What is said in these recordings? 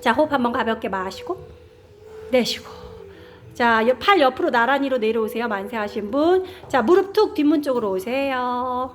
자, 호흡 한번 가볍게 마시고 내쉬고. 자, 여- 팔 옆으로 나란히로 내려오세요. 만세 하신 분. 자, 무릎 툭 뒷문 쪽으로 오세요.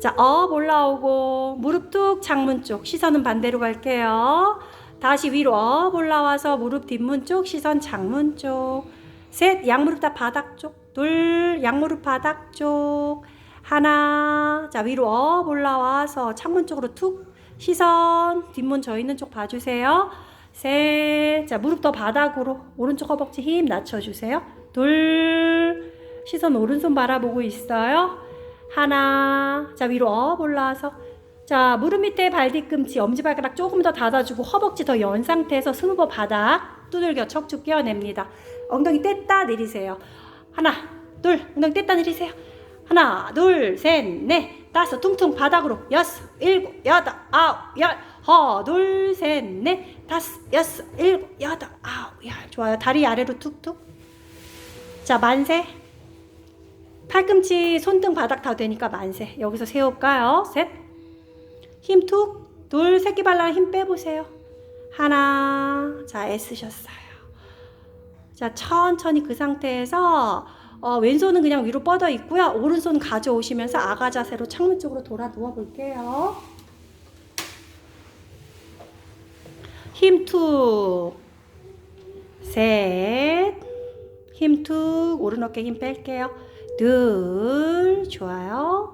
자, 업 올라오고 무릎 뚝 창문 쪽 시선은 반대로 갈게요. 다시 위로 업 올라와서 무릎 뒷문 쪽 시선 창문 쪽. 셋 양무릎 다 바닥 쪽. 둘 양무릎 바닥 쪽. 하나 자 위로 업 올라와서 창문 쪽으로 툭 시선 뒷문 저 있는 쪽 봐주세요. 셋 자 무릎 더 바닥으로 오른쪽 허벅지 힘 낮춰주세요. 둘 시선 오른손 바라보고 있어요. 하나 자 위로 업 올라와서 자 무릎 밑에 발 뒤꿈치 엄지발가락 조금 더 닫아주고 허벅지 더 연 상태에서 스누버 바닥 두들겨 척추 끼워냅니다 엉덩이 뗐다 내리세요 하나 둘 엉덩이 뗐다 내리세요 하나 둘 셋 넷 다섯 퉁퉁 바닥으로 여섯 일곱 여덟 아홉 열 허 둘 셋 넷 다섯 여섯 일곱 여덟 아홉 열 좋아요 다리 아래로 툭툭 자 만세 팔꿈치 손등 바닥 다 되니까 만세. 여기서 세울까요? 셋. 힘 툭. 둘, 새끼 발랑 힘 빼보세요. 하나. 자, 애쓰셨어요. 자, 천천히 그 상태에서 어, 왼손은 그냥 위로 뻗어 있고요. 오른손 가져오시면서 아가 자세로 창문 쪽으로 돌아 누워 볼게요. 힘 툭. 셋. 힘 툭. 오른 어깨 힘 뺄게요. 둘. 좋아요.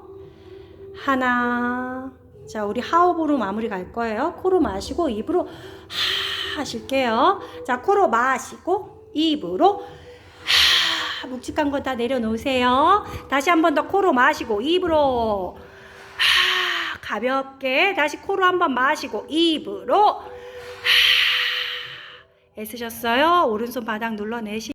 하나. 자, 우리 하옵으로 마무리 갈 거예요. 코로 마시고 입으로 하 하실게요. 자, 코로 마시고 입으로 하 묵직한 거 다 내려놓으세요. 다시 한 번 더 코로 마시고 입으로 하 가볍게 다시 코로 한 번 마시고 입으로 하 애쓰셨어요. 오른손 바닥 눌러내시